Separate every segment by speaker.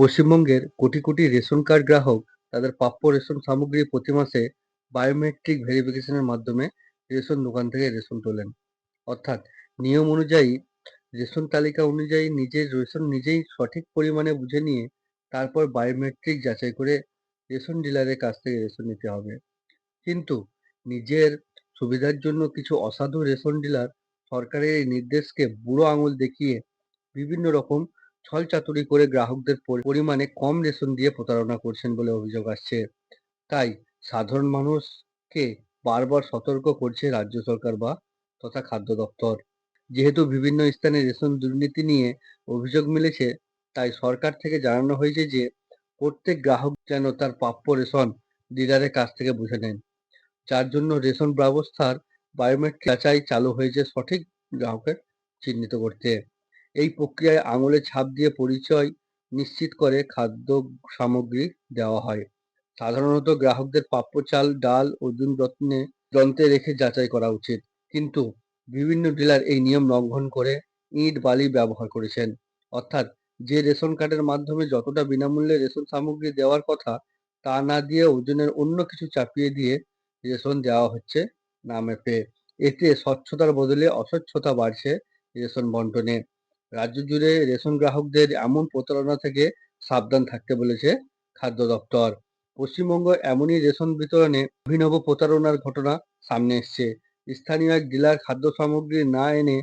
Speaker 1: পশ্চিমবঙ্গের crore crore ration card গ্রাহক তাদের প্রাপ্য রেশন সামগ্রী প্রতি মাসে বায়োমেট্রিক ভেরিফিকেশনের মাধ্যমে রেশন দোকান থেকে রেশন তোলেন। অর্থাৎ নিয়ম অনুযায়ী, রেশন তালিকা অনুযায়ী নিজের রেশন নিজেই সঠিক পরিমাণে বুঝে নিয়ে তারপর বায়োমেট্রিক যাচাই করে রেশন ডিলারের কাছ থেকে রেশন নিতে হবে। কিন্তু নিজের সুবিধার জন্য কিছু অসাধু রেশন ডিলার সরকারের এই নির্দেশকে বুড়ো আঙুল দেখিয়ে বিভিন্ন রকম ছলচাতুরি করে গ্রাহকদের পরিমাণে কম রেশন দিয়ে প্রতারণা করছেন বলে অভিযোগ আসছে। তাই সাধারণ মানুষকে বারবার সতর্ক করছে রাজ্য সরকার বা তথা খাদ্য দপ্তর। যেহেতু বিভিন্ন স্থানে রেশন দুর্নীতি নিয়ে অভিযোগ মিলেছে, তাই সরকার থেকে জানানো হয়েছে যে প্রত্যেক গ্রাহক যেন তার প্রাপ্য রেশন ডিলারের কাছ থেকে বুঝে নেন। যার জন্য রেশন ব্যবস্থার বায়োমেট্রিক যাচাই চালু হয়েছে সঠিক গ্রাহকের চিহ্নিত করতে। এই প্রক্রিয়ায় আঙুলে ছাপ দিয়ে পরিচয় নিশ্চিত করে খাদ্য সামগ্রী দেওয়া হয়। সাধারণত গ্রাহকদের প্রাপ্য চাল, ডাল ওজন যত্নে যন্ত্রে রেখে যাচাই করা উচিত। কিন্তু বিভিন্ন ডিলার এই নিয়ম লঙ্ঘন করে ইট, বালি ব্যবহার করেছেন। অর্থাৎ যে রেশন কার্ডের মাধ্যমে যতটা বিনামূল্যে রেশন সামগ্রী দেওয়ার কথা, তা না দিয়ে ওজনের অন্য কিছু চাপিয়ে দিয়ে রেশন দেওয়া হচ্ছে না মেপে এতে স্বচ্ছতার বদলে অস্বচ্ছতা বাড়ছে রেশন বন্টনে। রাজ্য জুড়ে রেশন গ্রাহকদের এমন প্রতারণা থেকে সাবধান থাকতে বলেছে খাদ্য দপ্তর। পশ্চিমবঙ্গ এমনই রেশন বিতরণে অভিনব প্রতারণার ঘটনা সামনে এসছে। স্থানীয় এক ডিলার খাদ্য সামগ্রী না এনে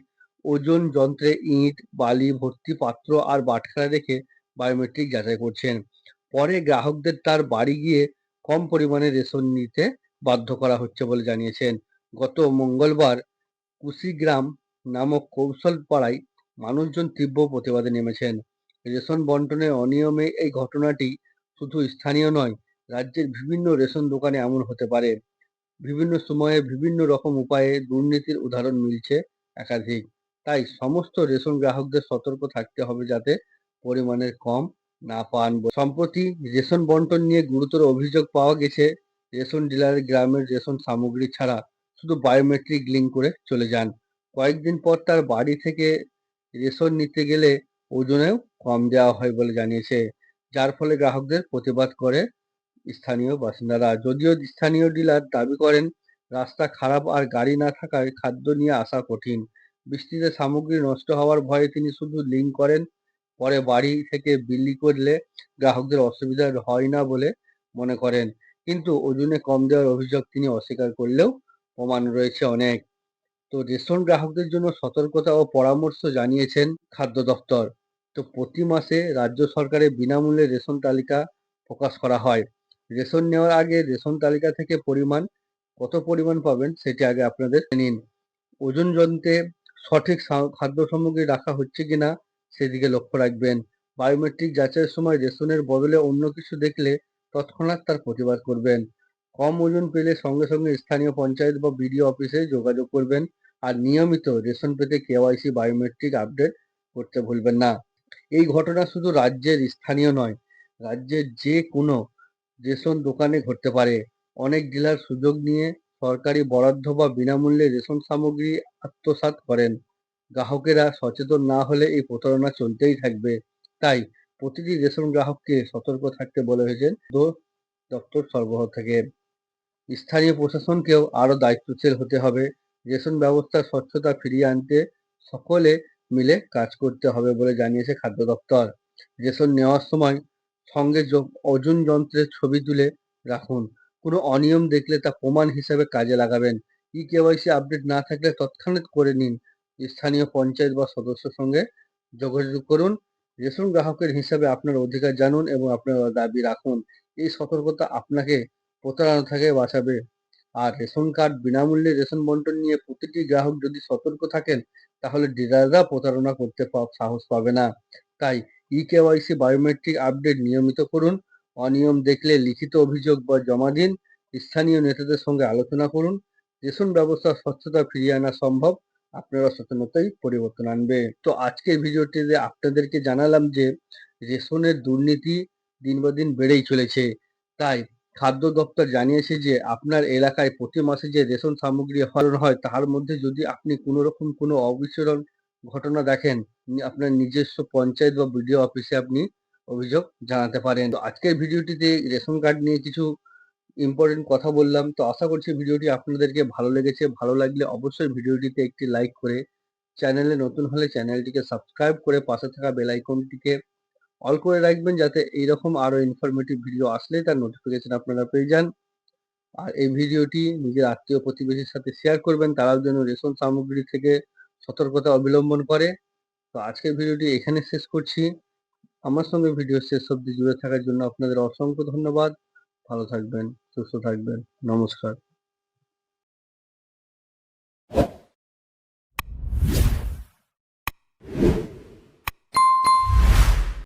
Speaker 1: ওজন যন্ত্রে ইট, বালি, ভর্তি পাত্র আর বাটখারা রেখে বায়োমেট্রিক যাচাই করছেন। পরে গ্রাহকদের তার বাড়ি গিয়ে কম পরিমাণে রেশন নিতে বাধ্য করা হচ্ছে বলে জানিয়েছেন। গত মঙ্গলবার কুশিগ্রাম নামক কৌশল পাড়ায় মানুষজন তীব্র প্রতিবাদে নেমেছেন। রেশন বন্টনের অনিয়মে এই ঘটনাটি শুধু স্থানীয় নয়, রাজ্যের বিভিন্ন রেশন দোকানে এমন হতে পারে। বিভিন্ন সময়ে বিভিন্ন রকম উপায়ে দুর্নীতির উদাহরণ মিলছে একাধিক। তাই সমস্ত রেশন গ্রাহকদের সতর্ক থাকতে হবে যাতে পরিমাণের কম না পান। সম্প্রতি রেশন বন্টন নিয়ে গুরুতর অভিযোগ পাওয়া গেছে। রেশন ডিলারের গ্রামের রেশন সামগ্রী ছাড়া শুধু বায়োমেট্রিক লিঙ্ক করে চলে যান। কয়েকদিন পর তার বাড়ি থেকে রেশন নিতে গেলে ওজনেও কম দেওয়া হয় বলে জানিয়েছে, যার ফলে গ্রাহকদের প্রতিবাদ করে স্থানীয় বাসিন্দারা। যদিও স্থানীয় ডিলার দাবি করেন, রাস্তা খারাপ আর গাড়ি না থাকায় খাদ্য নিয়ে আসা কঠিন। বৃষ্টিতে সামগ্রী নষ্ট হওয়ার ভয়ে তিনি শুধু লিঙ্ক করেন, পরে বাড়ি থেকে বিলি করলে গ্রাহকদের অসুবিধা হয় না বলে মনে করেন। কিন্তু ওজনে কম দেওয়ার অভিযোগ তিনি অস্বীকার করলেও প্রমাণ রয়েছে অনেক। তো রেশন গ্রাহকদের জন্য সতর্কতা ও পরামর্শ জানিয়েছেন খাদ্য দপ্তর। তো প্রতি মাসে রাজ্য সরকারের বিনামূল্যে রেশন তালিকা প্রকাশ করা হয়। রেশন নেওয়ার আগে রেশন তালিকা থেকে পরিমাণ কত পরিমাণ পাবেন সেটি আগে আপনাদের নিন। ওজন যন্ত্রে সঠিক খাদ্য সামগ্রী রাখা হচ্ছে কিনা সেদিকে লক্ষ্য রাখবেন। বায়োমেট্রিক যাচাইয়ের সময় রেশনের বদলে অন্য কিছু দেখলে তৎক্ষণাৎ তার প্রতিবাদ করবেন। কম ওজন পেলে সঙ্গে সঙ্গে স্থানীয় পঞ্চায়েত বা বিডিও অফিসে যোগাযোগ করবেন আর নিয়মিত রেশন পেতে কেওয়াইসি বায়োমেট্রিক আপডেট করতে ভুলবেন না। এই ঘটনা শুধু রাজ্যের স্থানীয় নয়, রাজ্যের যে কোনো রেশন দোকানে ঘটতে পারে। অনেক ডিলার সুযোগ নিয়ে সরকারি বরাদ্দ বা বিনামূল্যে রেশন সামগ্রী আত্মসাৎ করেন। গ্রাহকেরা সচেতন না হলে এই প্রতারণা চলতেই থাকবে। তাই প্রতিটি রেশন গ্রাহককে সতর্ক থাকতে বলে হয়েছেন দপ্তর সরবরাহ থেকে। স্থানীয় প্রশাসনকেও আরও দায়িত্বশীল হতে হবে। রেশন ব্যবস্থার স্বচ্ছতা ফিরিয়ে আনতে সকলে মিলে কাজ করতে হবে বলে জানিয়েছে খাদ্য দপ্তর। রেশন নেওয়ার সময় সঙ্গে ওজন যন্ত্রের ছবি তুলে রাখুন। কোনো অনিয়ম দেখলে তা প্রমাণ হিসেবে কাজে লাগাবেন। ই কেওয়াইসি আপডেট না থাকলে তৎক্ষণাৎ করে নিন। স্থানীয় পঞ্চায়েত বা সদস্যের সঙ্গে যোগাযোগ করুন। রেশন গ্রাহকের হিসাবে আপনার অধিকার জানুন এবং আপনার দাবি রাখুন। এই সতর্কতা আপনাকে প্রতারণা থেকে বাঁচাবে। আর রেশন কার্ড বিনামূল্যে রেশন বন্টন নিয়ে প্রতিটি গ্রাহক যদি সতর্ক থাকেন, তাহলে ডিলাররা প্রতারণা করতে সাহস পাবে না। তাই ই কেওয়াইসি বায়োমেট্রিক আপডেট নিয়মিত করুন, অনিয়ম দেখলে লিখিত অভিযোগ বা জমা দিন, স্থানীয় নেতাদের সঙ্গে আলোচনা করুন, রেশন ব্যবস্থা, স্বচ্ছতা ফিরিয়ে আনা সম্ভব, আপনারা সচেতনতাই পরিবর্তন আনবে। তো আজকের ভিডিওটিতে আপনাদেরকে জানালাম যে, রেশনের দুর্নীতি দিন বা দিন বেড়েই চলেছে। তাই খাদ্য দপ্তর জানিয়েছে যে, আপনার এলাকায় প্রতি মাসে যে রেশন সামগ্রী হরণ হয়, তার মধ্যে যদি আপনি কোনো রকম কোনো অবিচরণ ঘটনা দেখেন আপনার নিজস্ব পঞ্চায়েত বা বিডিও অফিসে আপনি অভিযোগ জানাতে পারেন। তো আজকের ভিডিওটিতে রেশন কার্ড নিয়ে কিছু ইম্পর্টেন্ট কথা বললাম। তো আশা করছি ভিডিওটি আপনাদেরকে ভালো লেগেছে। ভালো লাগলে অবশ্যই ভিডিওটিতে একটি লাইক করে চ্যানেলে নতুন হলে চ্যানেলটিকে সাবস্ক্রাইব করে পাশে থাকা বেল আইকনটিকে অল করে রাখবেন যাতে এইরকম আরও ইনফরমেটিভ ভিডিও আসলে তার নোটিফিকেশন আপনারা পেয়ে যান। আর এই ভিডিওটি নিজের আত্মীয় প্রতিবেশীর সাথে শেয়ার করবেন, তারাও যেন রেশন সামগ্রী থেকে সতর্কতা অবলম্বন করে। তো আজকের ভিডিওটি এখানে শেষ করছি। আমার সঙ্গে ভিডিও শেষ অব্দি জুড়ে থাকার জন্য আপনাদের অসংখ্য ধন্যবাদ। ভালো থাকবেন, সুস্থ থাকবেন। নমস্কার।